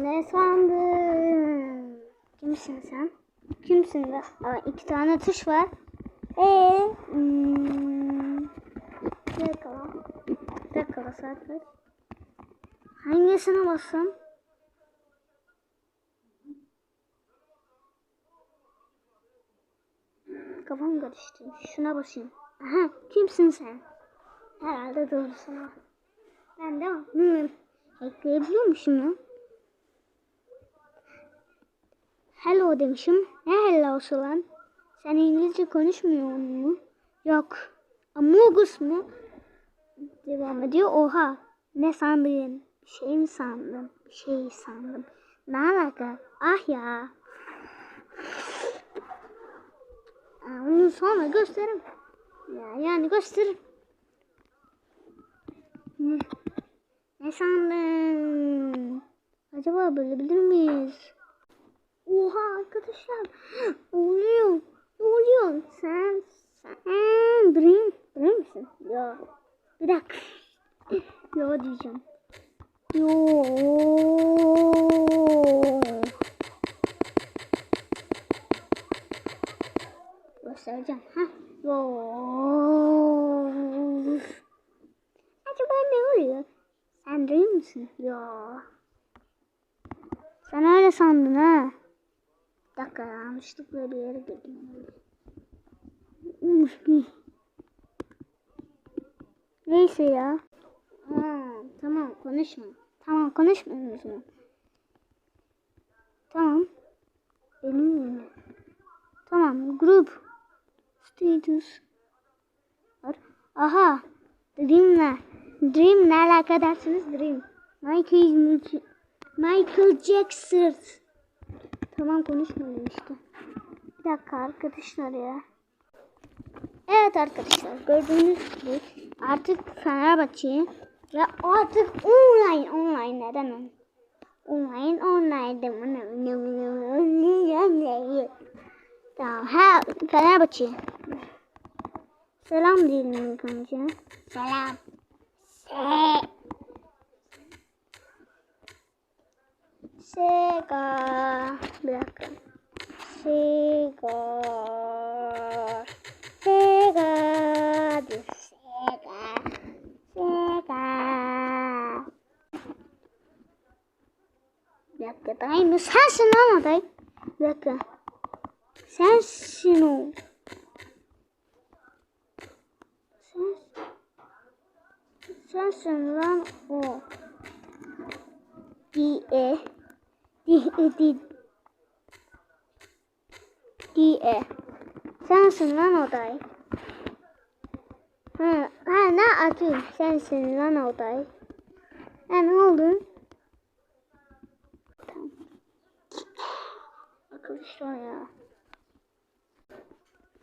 Ne sandın? Kimsin sen? Kimsin de? Aa, iki tane tuş var. Ee, hmm, bir dakika lan. Bir dakika lan, saat? Hangisine bassam? Kafam karıştı. Şuna basayım. Aha, kimsin sen? Herhalde doğru sana. Ben de hmm, ekleyebiliyormuşum ya. Hello demişim. Ne hello'su lan? Sen İngilizce konuşmuyor mu? Yok. Amogus mu? Devam ediyor. Oha. Ne sandın? Bir şey mi sandın? Bir şey sandım. Ne alaka? Ah ya. Onu sonra gösteririm. Ya, yani gösteririm. Ne sandın? Acaba bölebilir miyiz? Arkadaşlar. Oluyor? Ne oluyor? Sen, sen Dream, Dream misin? Ya. Bir dakika. Yo diyeceğim. Yo. Göstereceğim. Ha? Yo. Acaba ne oluyor? Sen Dream misin? Yo. Sen öyle sandın ha. Bir dakika yanlışlıkla bir yere girdim. Neyse ya. Ha, tamam konuşma. Tamam konuşmuyoruz mu? Tamam. Benim yerine. Tamam grup. Status. Aha. Dream'le. Dream ne alaka dersiniz Dream. Michael, Michael Jackson. Tamam konuşmayalım işte. Bir dakika arkadaşlar ya. Evet arkadaşlar gördüğünüz gibi artık Fenerbahçe ve artık online online neden on- online online online Tamam ha Fenerbahçe Selam diyelim önce. Selam. Se Sega. Bir dakika. Sega. Dur. Sega. Sega. Bir dakika. Dayı mı? Sensin o dayı. Bir dakika. Sensin o. Sen, sensin lan o. Diye. Diye. Diye. Diye. Sensin lan o dayı. Ha, ha ne atayım? Sensin lan o dayı. Ha ne oldu? Tamam. Arkadaşlar ya.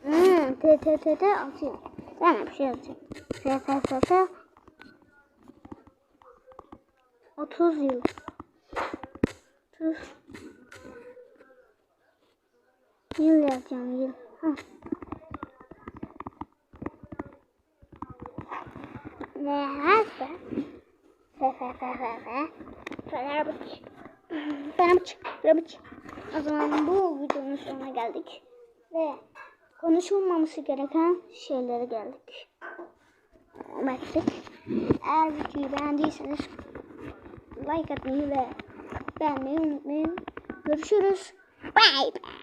Hmm, t t t t atayım. Tamam bir şey atayım. T t t t. 30 yıl. 30 yıl yazacağım yıl. Ha. Ne fe. Fenerbahçe. Fenerbahçe. Fenerbahçe. O zaman bu videonun sonuna geldik. Ve konuşulmaması gereken şeylere geldik. Baktık. Eğer videoyu beğendiyseniz like atmayı ve beğenmeyi unutmayın. Görüşürüz. Bye bye.